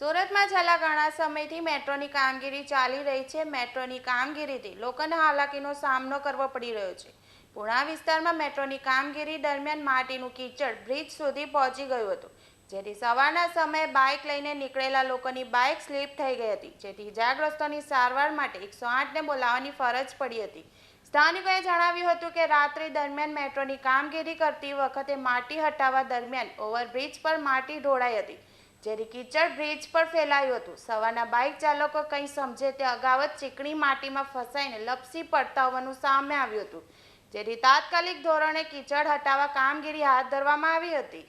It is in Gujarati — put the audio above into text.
સુરતમાં છેલ્લા ઘણા સમયથી મેટ્રોની કામગીરી ચાલી રહી છે. મેટ્રોની કામગીરીથી લોકોને હાલાકીનો સામનો કરવો પડી રહ્યો છે. પુણા વિસ્તારમાં મેટ્રોની કામગીરી દરમિયાન માટીનું કીચડ બ્રિજ સુધી પહોંચી ગયું હતું, જેથી સવારના સમયે બાઇક લઈને નીકળેલા લોકોની બાઇક સ્લીપ થઈ ગઈ હતી, જેથી ઇજાગ્રસ્તોની સારવાર માટે એકસો આઠને બોલાવવાની ફરજ પડી હતી. સ્થાનિકોએ જણાવ્યું હતું કે રાત્રિ દરમિયાન મેટ્રોની કામગીરી કરતી વખતે માટી હટાવવા દરમિયાન ઓવરબ્રિજ પર માટી ઢોળાઈ હતી. જેથી કીચડ બ્રિજ પર ફેલાયું હતું. સવારના બાઇક ચાલકો કંઈ સમજે તે અગાઉ જ ચીકણી માટીમાં ફસાઈને લપસી પડતા હોવાનું સામે આવ્યું હતું. જેથી તાત્કાલિક ધોરણે કીચડ હટાવવા કામગીરી હાથ ધરવામાં આવી હતી.